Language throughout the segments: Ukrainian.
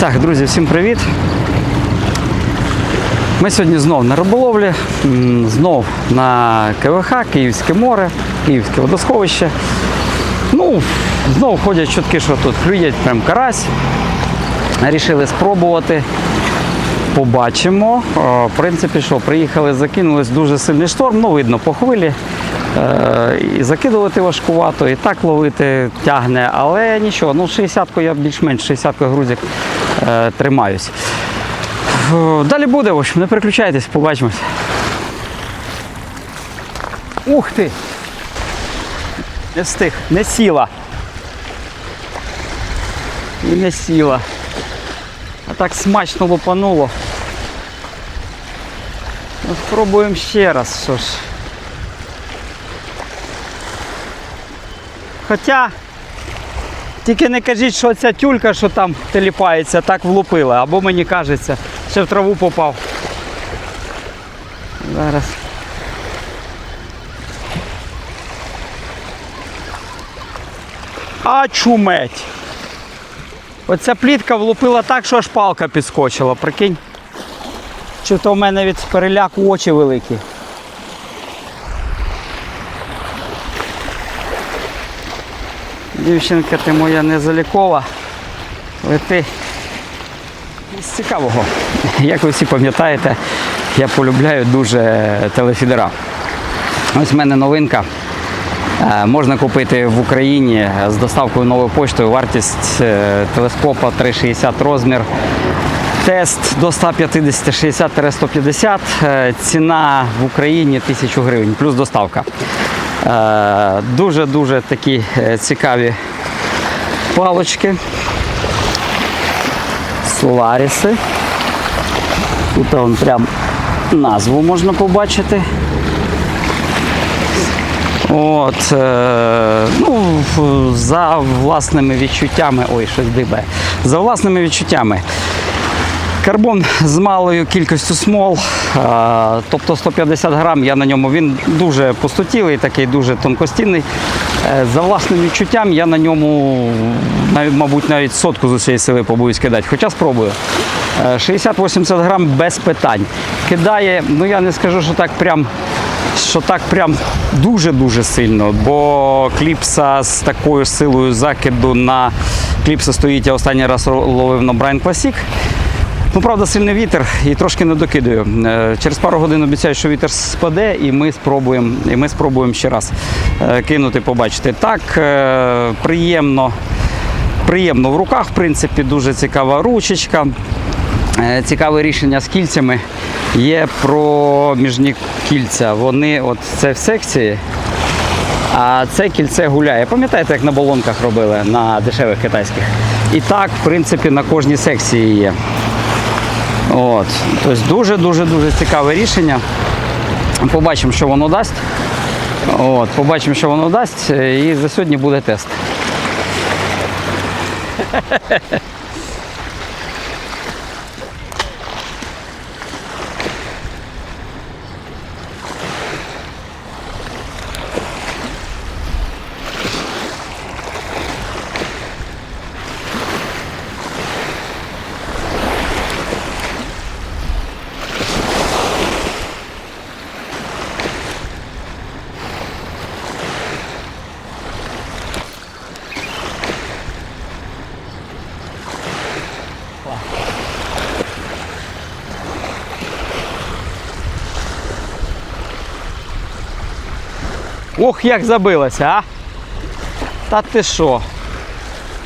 Так, друзі, всім привіт. Ми сьогодні знов на риболовлі, знов на КВХ, Київське море, Київське водосховище. Ну, знов ходять чутки, що тут клює прям карась. Рішили спробувати. Побачимо. О, В принципі, що приїхали, закинулись дуже сильний шторм, ну видно по хвилі. Е, І закидувати важкувато, і так ловити тягне, але нічого, ну 60-ку я більш-менш 60-ку грузик е, тримаюсь. Далі буде, в общем, не переключайтесь, побачимось. Ух ти! Не встиг, не сіла. І не сіла. А так смачно лупануло. Ну, спробуємо ще раз, що ж. Хоча, тільки не кажіть, що ця тюлька, що там теліпається, так влупила. Або мені кажеться, ще в траву попав. Зараз. А чуметь. Оця плітка влупила так, що аж палка підскочила, прикинь. Чи то в мене від переляку очі великі. Дівчинка ти моя незалікова. Лети. З цікавого. Як ви всі пам'ятаєте, я полюбляю дуже телефідера. Ось в мене новинка. Е, Можна купити в Україні з доставкою новою поштою вартість е, телескопа 360 розмір. Тест до 150 60-150. Е, Ціна в Україні 1000 гривень, плюс доставка. Е, Дуже-дуже такі е, цікаві палочки. Соларіси. Тут вон прям назву можна побачити. От, е, ну, за власними відчуттями, ой, щось дибе. За власними відчуттями. Карбон з малою кількістю смол, е, тобто 150 грам я на ньому, він дуже пустотілий, такий дуже тонкостінний. Е, За власним відчуттям я на ньому, мабуть, навіть сотку з усієї сили побоюсь кидати, хоча спробую. Е, 60-80 грам без питань. Кидає, ну я не скажу, що так прям що так прям дуже-дуже сильно, бо кліпса з такою силою закиду на кліпса стоїть, я останній раз ловив на Брайан Classic. Ну, правда, сильний вітер і трошки не докидаю. Е, Через пару годин обіцяю, що вітер спаде, і ми спробуємо, і ми спробуємо ще раз е, кинути, побачити. Так, е, приємно, приємно в руках, в принципі, дуже цікава ручечка. Цікаве рішення з кільцями є про міжні кільця. Вони от це в секції, а це кільце гуляє. Пам'ятаєте, як на болонках робили на дешевих китайських? І так, в принципі, на кожній секції є. От. Тобто дуже-дуже дуже цікаве рішення. Побачимо, що воно дасть. От, побачимо, що воно дасть. І за сьогодні буде тест. Ох, як забилося, а? Та ти що?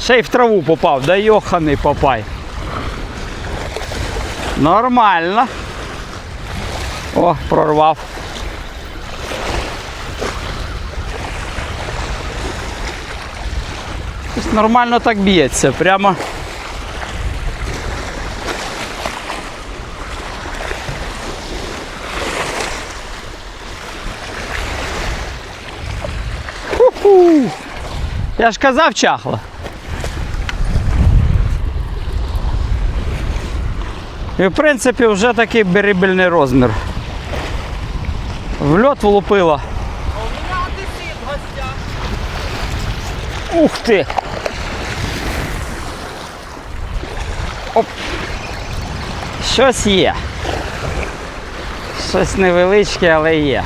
Ще й в траву попав, да йоханий попай. Нормально. О, прорвав. Нормально так б'ється, прямо. Я ж казав чахло. І в принципі вже такий беребельний розмір. В льот влупило. Ух ти! Оп. Щось є. Щось невеличке, але є.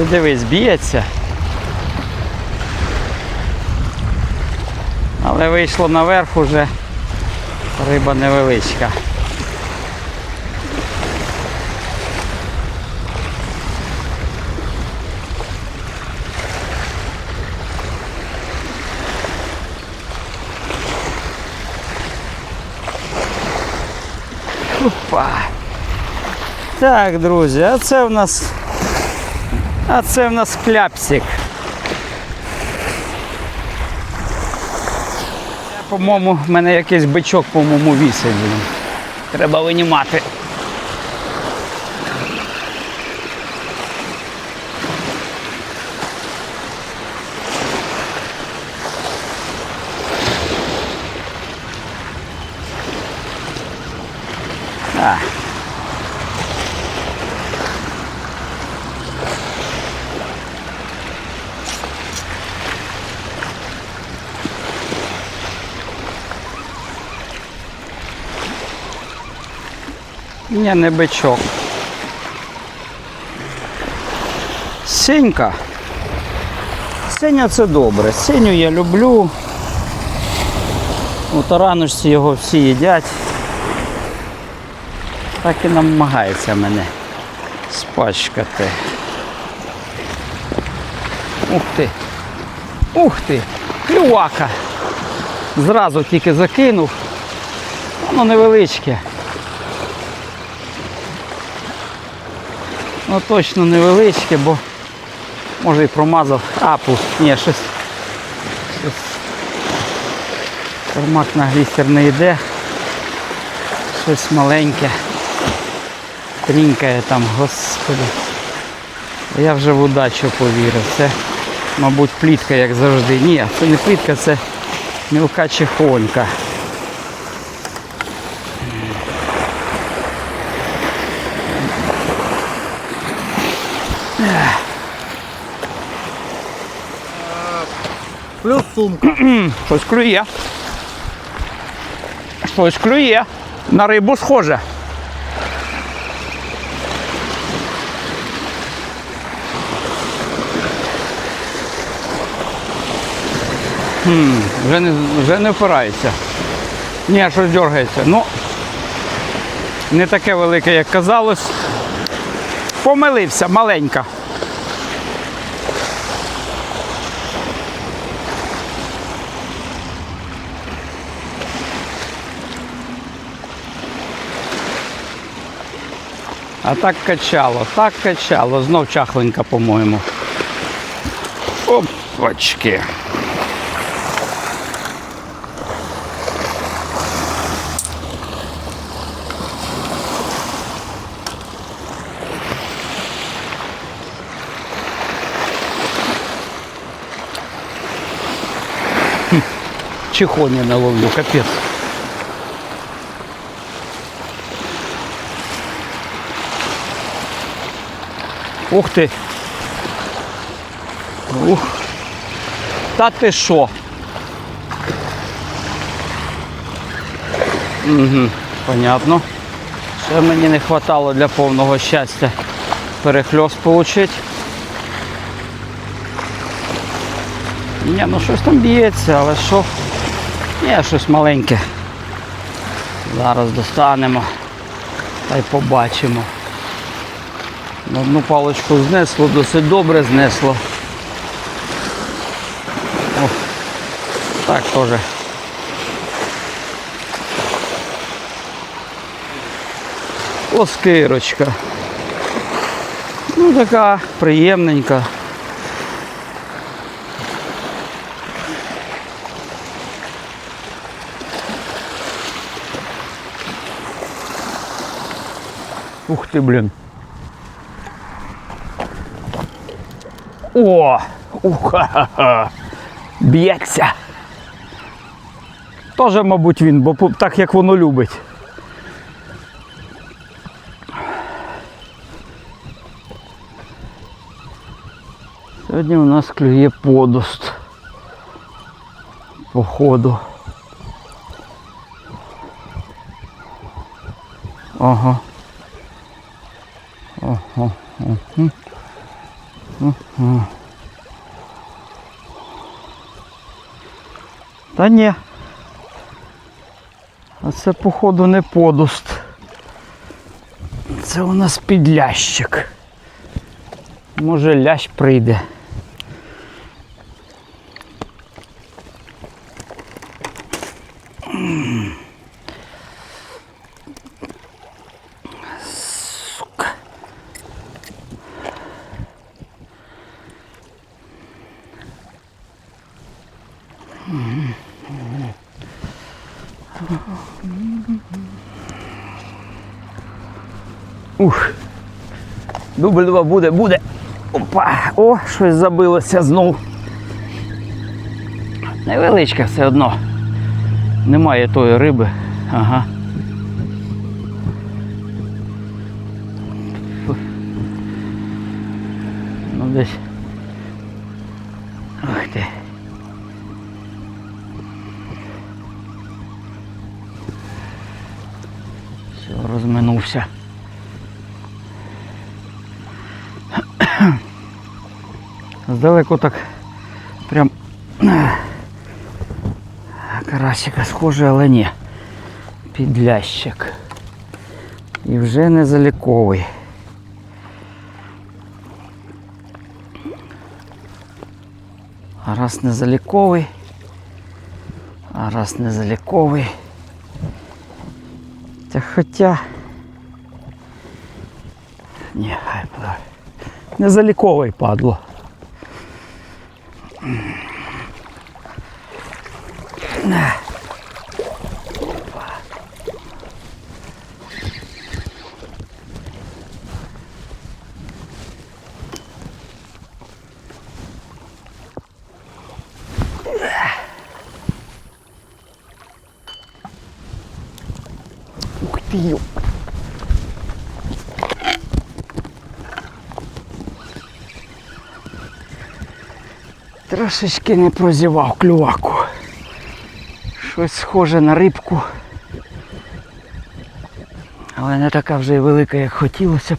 Ти дивись, б'ється. Але вийшло наверх уже риба невеличка. Опа. Так, друзі, а це в нас. А це в нас кляпсик. По-моєму, в мене якийсь бичок, по-моєму, вісить. Треба винімати. Ні, не бичок. Синька. Синя це добре. Синю я люблю. У тараночці його всі їдять. Так і намагається мене спачкати. Ух ти! Ух ти! Клювака! Зразу тільки закинув. Воно невеличке. Ну точно невеличке, бо може і промазав. А, пуст. Ні, щось. щось. Кармак на глістер не йде. Щось маленьке. Трінькає там, господи. Я вже в удачу повірив. Це, мабуть, плітка, як завжди. Ні, це не плітка, це мілка чехонька. Сумка. Щось клює. Щось клює. На рибу схоже. Хм, вже не, вже не впирається. Ні, щось дергається. Ну, не таке велике, як казалось. Помилився, маленька. А так качало, так качало. Знов чахленька, по-моєму. Опачки. Чихоня наловлю, капець. Ух ти. Ух. Та ти що? Угу, понятно. Ще мені не вистачало для повного щастя перехльост отримати. Ні, ну щось там б'ється, але що? Ні, щось маленьке. Зараз достанемо та й побачимо. Одну паличку знесло, досить добре знесло. О, так теж. Оскирочка. Ну така приємненька. Ух ти, блін. О! Уха-ха-ха! Б'ється. Тоже, мабуть, він, бо так як воно любить. Сьогодні у нас клює подост. Походу. Ага. Ага. Угу. Та ні. А це походу не подост. Це у нас підлящик. Може лящ прийде. Дубль два буде, буде. Опа! О, щось забилося знов. Невеличке все одно. Немає тої риби. Ага. Ну десь. Здалеку так прям карасика схоже, але ні. Підлящик. І вже не заліковий. А раз не заліковий, а раз не заліковий. Та хоча. Ні, хай пливе. Не заліковий падло. Ух ти ё. Трошечки не прозівав клюваку. Щось схоже на рибку. Але не така вже й велика, як хотілося б.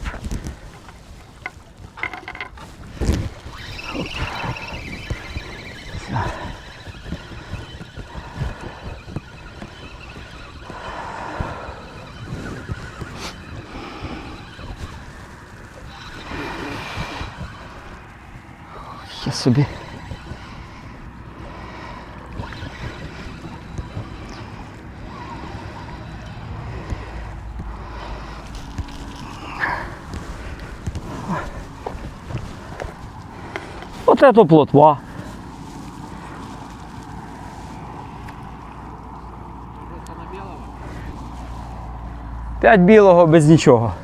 Я собі. Вот это плотва. П'ять білого без нічого.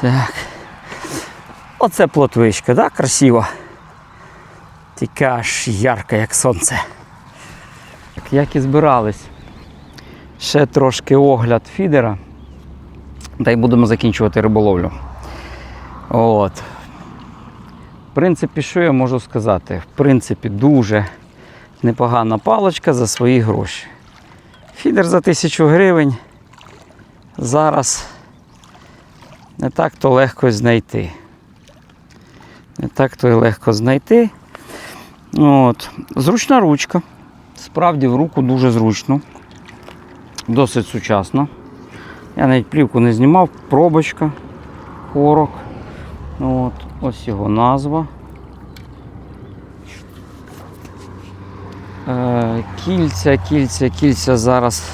Так. Оце плотвичка, да? Красиво. Тільки аж ярка, як сонце. Так, як і збирались. Ще трошки огляд фідера. Та й будемо закінчувати риболовлю. От. В принципі, що я можу сказати? В принципі, дуже непогана паличка за свої гроші. Фідер за 1000 гривень зараз не так то легко знайти. Не так то і легко знайти. От. Зручна ручка. Справді в руку дуже зручно. Досить сучасно. Я навіть плівку не знімав, пробочка, корок. От, ось його назва. Е, кільця, кільця, кільця зараз,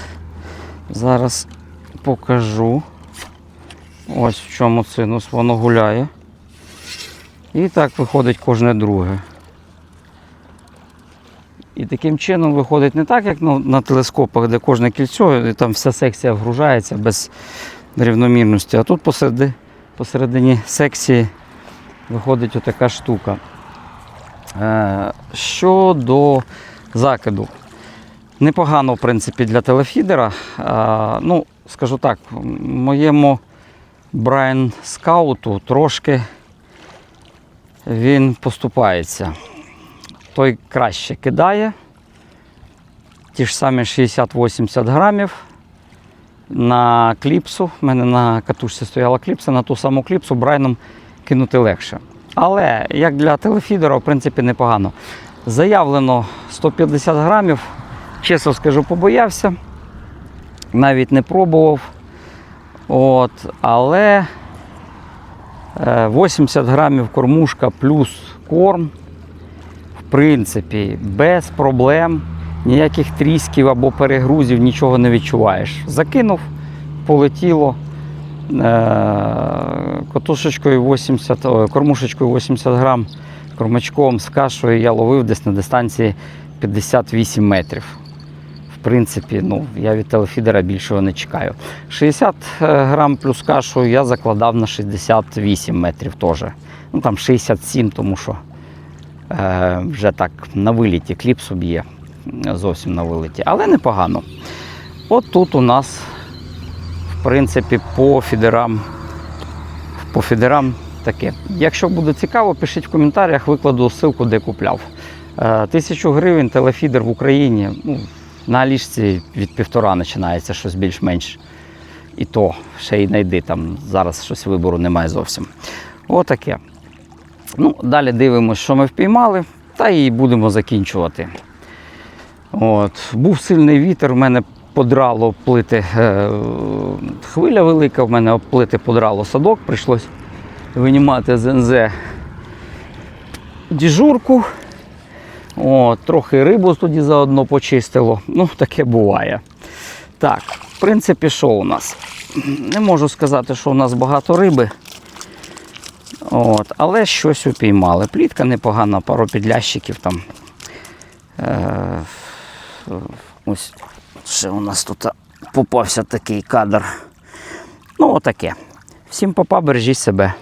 зараз покажу. Ось в чому синус, воно гуляє. І так виходить кожне друге. І таким чином виходить не так, як на, на телескопах, де кожне кільцо, і там вся секція вгружається без рівномірності. А тут посереди, посередині секції виходить отака штука. Е, щодо закиду. Непогано, в принципі, для телефідера. А, ну, скажу так, моєму Брайан Скауту трошки він поступається. Той краще кидає. Ті ж самі 60-80 грамів на кліпсу. У мене на катушці стояла кліпса, на ту саму кліпсу Брайном кинути легше. Але як для телефідера, в принципі, непогано. Заявлено 150 грамів. Чесно скажу, побоявся. Навіть не пробував. От, але е, 80 грамів кормушка плюс корм, в принципі, без проблем, ніяких трісків або перегрузів, нічого не відчуваєш. Закинув, полетіло. Е, Котушечкою 80, о, кормушечкою 80 грам, кормачком з кашею я ловив десь на дистанції 58 метрів. В принципі, ну, я від телефідера більшого не чекаю. 60 грам плюс кашу я закладав на 68 метрів теж. Ну там 67, тому що е, вже так на виліті кліпсу б'є, зовсім на виліті. Але непогано. От тут у нас, в принципі, по фідерам, по фідерам таке. Якщо буде цікаво, пишіть в коментарях, викладу ссылку, де купляв. Е, Тисячу гривень телефідер в Україні. Ну, на ліжці від півтора починається щось більш-менш. І то ще й знайди там. Зараз щось вибору немає зовсім. Отаке. Ну, далі дивимося, що ми впіймали, та і будемо закінчувати. От. Був сильний вітер, в мене подрало плити е, хвиля велика, в мене плити подрало садок, прийшлось винімати з НЗ діжурку. О, трохи рибу тоді заодно почистило. Ну, таке буває. Так, в принципі, що у нас? Не можу сказати, що у нас багато риби. От, але щось упіймали. Плітка непогана, пару підлящиків там. Е, ось ще у нас тут попався такий кадр. Ну, отаке. Всім попа, бережіть себе.